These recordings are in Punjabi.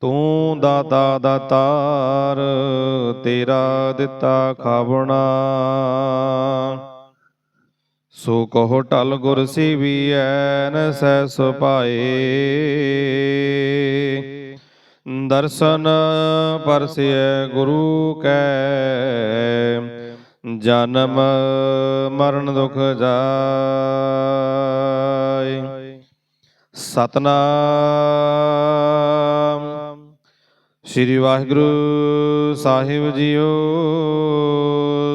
ਤੂੰ ਦਾਤਾ ਦਾਤਾਰ ਤੇਰਾ ਦਿੱਤਾ ਖਾਵਣਾ। ਸੋ ਕਹੋ ਟਲ ਗੁਰ ਸੀਵੀਐ ਨ ਸਹਿ ਸੁਭਾਏ। ਦਰਸ਼ਨ ਪਰਸਿਐ ਗੁਰੂ ਕੈ। ਜਨਮ ਮਰਨ ਦੁਖ ਜਾਏ। ਸਤਨਾਮ। ਸ੍ਰੀ ਵਾਹਿਗੁਰੂ ਸਾਹਿਬ ਜੀਓ,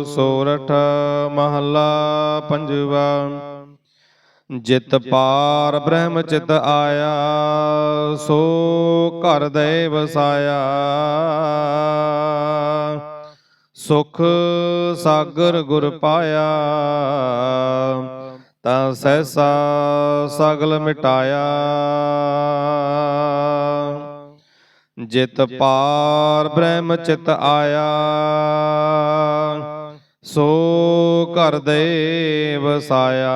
ਸੋਰਠ ਮਹੱਲਾ ਪੰਜਵਾ। ਜਿਤ ਪਾਰ ਬ੍ਰਹਮ ਚਿਤ ਆਇਆ, ਸੋ ਘਰ ਦੇ ਵਸਾਇਆ ਸੁਖ ਸਾਗਰ ਗੁਰ ਪਾਇਆ, ਤਾਂ ਸਹਿਸਾ ਸਗਲ ਮਿਟਾਇਆ। ਜਿਤ ਪਾਰ ਬ੍ਰਹਮ ਚਿਤ ਆਇਆ। ਸੋ ਘਰ ਦੇ ਵਸਾਇਆ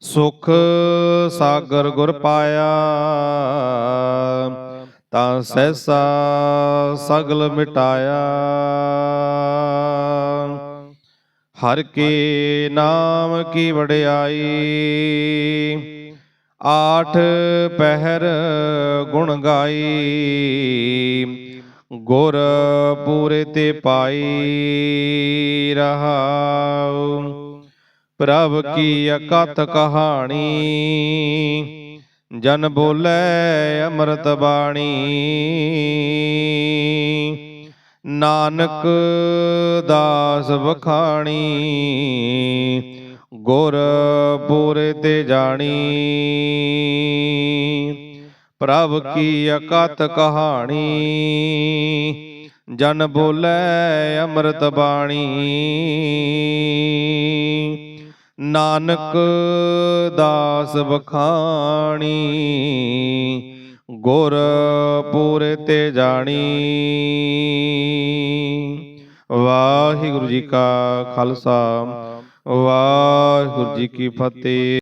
ਸੁਖ ਸਾਗਰ ਗੁਰ ਪਾਇਆ। ਤਾਂ ਸਹਿਸਾ ਸਗਲ ਮਿਟਾਇਆ। ਹਰ ਕੇ ਨਾਮ ਕੀ ਵਡਿਆਈ। ਆਠ ਪਹਿਰ ਗੁਣ ਗਾਈ, ਗੁਰ ਪੂਰੇ ਤੇ ਪਾਈ ਰਹਾਉ। ਪ੍ਰਭ ਕੀ ਅਕਤ ਕਹਾਣੀ, ਜਨ ਬੋਲੇ ਅੰਮ੍ਰਿਤ ਬਾਣੀ। ਨਾਨਕ ਦਾਸ ਵਖਾਣੀ ਗੁਰ ਪੂਰੇ ਤੇ ਜਾਣੀ। ਪ੍ਰਭ ਕੀ ਅਕਤ ਕਹਾਣੀ। ਜਨ ਬੋਲੇ ਅੰਮ੍ਰਿਤ ਬਾਣੀ। ਨਾਨਕ ਦਾਸ ਬਖਾਣੀ। ਗੁਰ ਪੂਰੇ ਤੇ ਜਾਣੀ। ਵਾਹਿਗੁਰੂ ਜੀ ਕਾ ਖਾਲਸਾ। ਵਾਹਿਗੁਰੂ ਜੀ ਕੀ ਫਤਿਹ।